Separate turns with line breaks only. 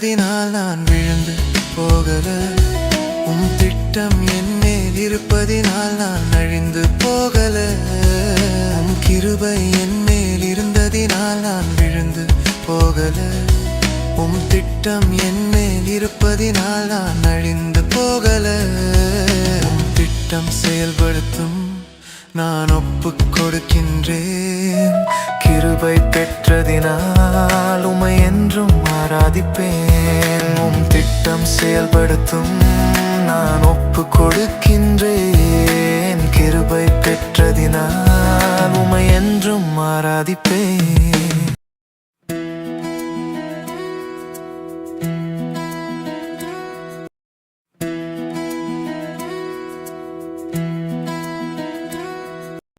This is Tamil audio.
இருப்பதினால் நான் விழுந்து போகல உன் திட்டம் என் இருப்பதினால் நான் அழிந்து போகல உன் கிருபை என் இருந்ததினால் நான் விழுந்து போகல உன் திட்டம் என் இருப்பதினால் நான் அழிந்து போகல உன் திட்டம் செயல்படுத்தும் நான் ஒப்பு கொடுக்கின்றேன். கிருபை பெற்றதினால் உமை என்றும் ஆராதிப்பேன். செயல்படுத்தும் நான் ஒப்பு கொடுக்கின்றேன் கிருபை பெற்றதினால் உமை என்றும் ஆராதிப்பேன்.